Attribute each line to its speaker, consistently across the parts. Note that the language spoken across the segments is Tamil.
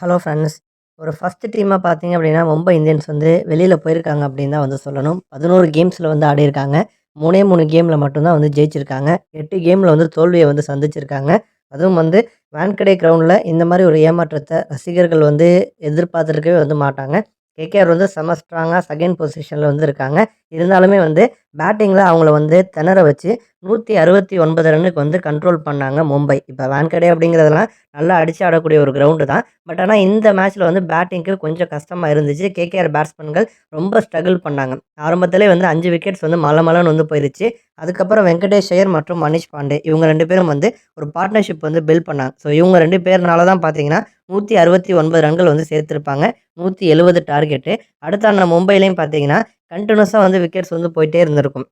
Speaker 1: ஹலோ ஃப்ரெண்ட்ஸ் ஒரு ஃபஸ்ட்டு டீமாக பார்த்தீங்க அப்படின்னா மும்பை இந்தியன்ஸ் வந்து வெளியில் போயிருக்காங்க அப்படின்னு தான் வந்து சொல்லணும். பதினோரு கேம்ஸில் வந்து ஆடியிருக்காங்க. மூணே மூணு கேமில் மட்டும்தான் வந்து ஜெயிச்சிருக்காங்க. எட்டு கேமில் வந்து தோல்வியை வந்து சந்திச்சிருக்காங்க. அதுவும் வந்து வான்கடே கிரவுண்டில் இந்த மாதிரி ஒரு ஏமாற்றத்தை ரசிகர்கள் வந்து எதிர்பார்த்துருக்கவே வந்து மாட்டாங்க. கேகேஆர் வந்து செம ஸ்ட்ராங்காக செகண்ட் பொசிஷனில் வந்து இருக்காங்க இருந்தாலுமே வந்து பேட்டிங்கில் அவங்கள வந்து திணற வச்சு நூற்றி அறுபத்தி ஒன்பது ரன்னுக்கு வந்து கண்ட்ரோல் பண்ணாங்க மும்பை. இப்போ வான்கடே அப்படிங்கிறதெல்லாம் நல்லா அடித்து ஆடக்கூடிய ஒரு கிரவுண்டு தான். பட் ஆனால் இந்த மேட்ச்சில் வந்து பேட்டிங்க்கு கொஞ்சம் கஷ்டமாக இருந்துச்சு. கேகேஆர் பேட்ஸ்மேன்கள் ரொம்ப ஸ்ட்ரகிள் பண்ணாங்க. ஆரம்பத்திலே வந்து அஞ்சு விக்கெட்ஸ் வந்து மலை மலன்னு வந்து போயிருச்சு. அதுக்கப்புறம் வெங்கடேஷ் ஐயர் மற்றும் மனிஷ் பாண்டே இவங்க ரெண்டு பேரும் வந்து ஒரு பார்ட்னர்ஷிப் வந்து பில்ட் பண்ணாங்க. ஸோ இவங்க ரெண்டு பேர்னால தான் பார்த்தீங்கன்னா நூற்றி அறுபத்தி ஒன்பது ரன்கள் வந்து சேர்த்துருப்பாங்க. நூற்றி எழுபது டார்கெட்டு. அடுத்த ஆண்டு மும்பையிலையும் பார்த்தீங்கன்னா கண்டினியூஸாக வந்து விக்கெட்ஸ் வந்து போயிட்டே இருந்திருக்கும்.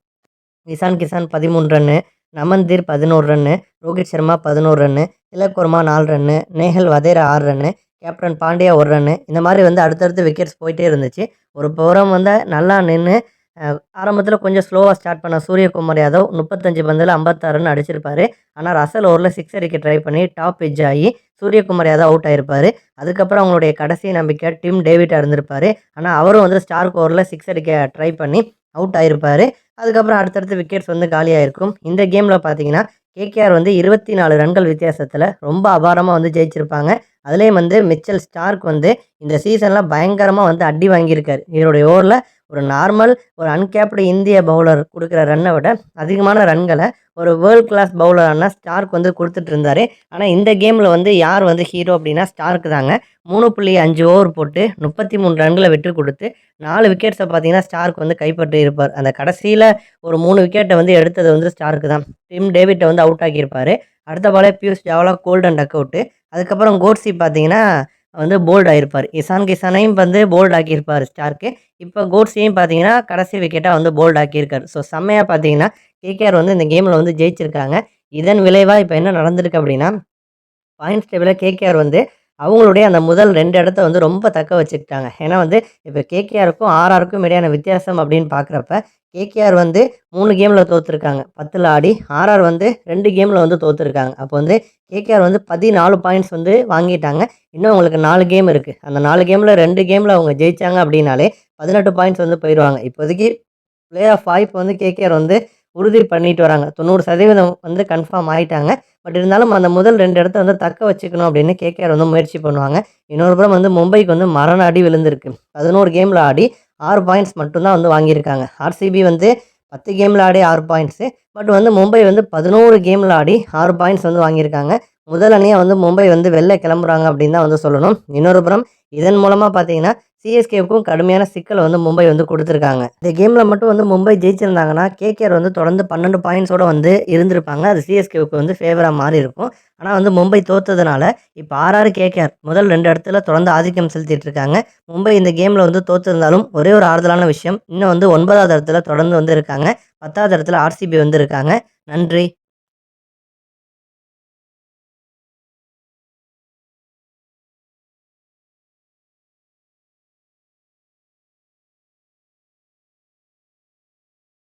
Speaker 1: நிசான் கிசான் பதிமூணு ரன்னு நமந்தீர் பதினோரு ரன்னு ரோஹித் சர்மா பதினோரு ரன்னு திலக் நாலு ரன்னு நேஹல் வதேரா ஆறு ரன்னு கேப்டன் பாண்டியா ஒரு ரன்னு இந்த மாதிரி வந்து அடுத்தடுத்து விக்கெட்ஸ் போயிட்டே இருந்துச்சு. ஒரு புறம் வந்து நல்லா நின்று ஆரம்பத்தில் கொஞ்சம் ஸ்லோவாக ஸ்டார்ட் பண்ண சூரியகுமார் யாதவ் முப்பத்தஞ்சு பந்தில் ஐம்பத்தாறுன்னு அடிச்சிருப்பார். அடிச்சிருப்பாரு ஆனால் ரசல் ஓவரில் சிக்ஸ் அடிக்க ட்ரை பண்ணி டாப் எஜ் ஆகி சூரியகுமார் யாதவ் அவுட் ஆயிருப்பார். அதுக்கப்புறம் அவங்களுடைய கடைசி நம்பிக்கை டிம் டேவிட்டாக இருந்திருப்பார். ஆனால் அவரும் வந்து ஸ்டார்க் ஓவரில் சிக்ஸ் அடிக்க ட்ரை பண்ணி அவுட் ஆயிருப்பார். அதுக்கப்புறம் அடுத்தடுத்து விக்கெட்ஸ் வந்து காலியாயிருக்கும். இந்த கேமில் பார்த்தீங்கன்னா கேகேஆர் வந்து இருபத்தி நாலு ரன்கள் வித்தியாசத்தில் ரொம்ப அபாரமாக வந்து ஜெயிச்சிருப்பாங்க. அதுலேயும் வந்து மிச்சல் ஸ்டார்க் வந்து இந்த சீசனில் பயங்கரமாக வந்து அடி வாங்கியிருக்காரு. இவருடைய ஓவரில் ஒரு நார்மல் ஒரு அன்கேப்டு இந்திய பவுலர் கொடுக்குற ரன்னை விட அதிகமான ரன்களை ஒரு வேர்ல்ட் கிளாஸ் பவுலரான ஸ்டார்க் வந்து கொடுத்துட்டு இருந்தார். ஆனால் இந்த கேமில் வந்து யார் வந்து ஹீரோ அப்படின்னா ஸ்டார்க் தாங்க. மூணு புள்ளி அஞ்சு ஓவர் போட்டு முப்பத்தி மூணு ரன்களை விட்டு கொடுத்து நாலு விக்கெட்ஸை பார்த்தீங்கன்னா ஸ்டார்க் வந்து கைப்பற்றி இருப்பார். அந்த கடைசியில் ஒரு மூணு விக்கெட்டை வந்து எடுத்தது வந்து ஸ்டார்க்கு தான். டிம் டேவிட்டை வந்து அவுட் ஆக்கியிருப்பார். அடுத்த பாலே Piyush Chawla golden duck out அதுக்கப்புறம் கோட்ஸி பார்த்தீங்கன்னா வந்து போல்ட் ஆகிருப்பார் இசான் கிசானையும் வந்து போல்ட் ஆக்கியிருப்பார் ஸ்டார்க்கு இப்போ கோட்ஸையும் பார்த்தீங்கன்னா கடைசி விக்கெட்டாக வந்து போல்ட் ஆக்கியிருக்கார். ஸோ செம்மையாக பார்த்தீங்கன்னா கேகேஆர் வந்து இந்த கேமில் வந்து ஜெயிச்சிருக்காங்க. இதன் விளைவாக இப்போ என்ன நடந்திருக்கு அப்படின்னா பாயிண்ட்ஸ் டேபிளில் கேகேஆர் வந்து அவங்களுடைய அந்த முதல் ரெண்டு இடத்த வந்து ரொம்ப தக்க வச்சுக்கிட்டாங்க. ஏன்னா வந்து இப்போ கேகேஆருக்கும் ஆர்ஆருக்கும் இடையான வித்தியாசம் அப்படின்னு பார்க்குறப்ப கேகேஆர் வந்து மூணு கேமில் தோற்றுருக்காங்க பத்தில் ஆடி ஆர்ஆர் வந்து ரெண்டு கேமில் வந்து தோற்றுருக்காங்க அப்போ வந்து கேகேஆர் வந்து பதினாலு பாயிண்ட்ஸ் வந்து வாங்கிட்டாங்க. இன்னும் அவங்களுக்கு நாலு கேம் இருக்குது அந்த நாலு கேமில் ரெண்டு கேமில் அவங்க ஜெயித்தாங்க அப்படின்னாலே பதினெட்டு பாயிண்ட்ஸ் வந்து போயிடுவாங்க இப்போதைக்கு பிளே ஆஃப் வாய்ப்பு வந்து கேகேஆர் வந்து உறுதி பண்ணிட்டு வராங்க. தொண்ணூறு சதவீதம் வந்து கன்ஃபார்ம் ஆகிட்டாங்க பட் இருந்தாலும் அந்த முதல் ரெண்டு இடத்த வந்து தக்க வச்சுக்கணும் அப்படின்னு கேகேஆர் வந்து முயற்சி பண்ணுவாங்க. இன்னொரு புறம் வந்து மும்பைக்கு வந்து மரண அடி விழுந்திருக்கு. பதினோரு கேமில் ஆடி ஆறு பாயிண்ட்ஸ் மட்டும்தான் வந்து வாங்கியிருக்காங்க. ஆர்சிபி வந்து பத்து கேமில் ஆடி ஆறு பாயிண்ட்ஸு பட் வந்து மும்பை வந்து பதினோரு கேமில் ஆடி ஆறு பாயிண்ட்ஸ் வந்து வாங்கியிருக்காங்க. முதல் அணியாக வந்து மும்பை வந்து வெளில கிளம்புறாங்க அப்படின்னு தான் வந்து சொல்லணும். இன்னொரு புறம் இதன் மூலமாக பார்த்தீங்கன்னா சிஎஸ்கேவுக்கும் கடுமையான சிக்கல் வந்து மும்பை வந்து கொடுத்துருக்காங்க. இந்த கேமில் மட்டும் வந்து மும்பை ஜெயிச்சிருந்தாங்கன்னா கேகேஆர் வந்து தொடர்ந்து பன்னெண்டு பாயிண்ட்ஸோடு வந்து இருந்திருப்பாங்க. அது சிஎஸ்கேவுக்கு வந்து ஃபேவராக மாறி இருக்கும். ஆனால் வந்து மும்பை தோத்ததுனால இப்போ ஆறாறு கேகேஆர் முதல் ரெண்டு இடத்துல தொடர்ந்து ஆதிக்கம் செலுத்திட்டு இருக்காங்க. மும்பை இந்த கேமில் வந்து தோத்திருந்தாலும் ஒரே ஒரு ஆறுதலான விஷயம் இன்னும் வந்து ஒன்பதாவது இடத்துல தொடர்ந்து வந்து இருக்காங்க. பத்தாவது இடத்துல ஆர்சிபி வந்து இருக்காங்க. நன்றி.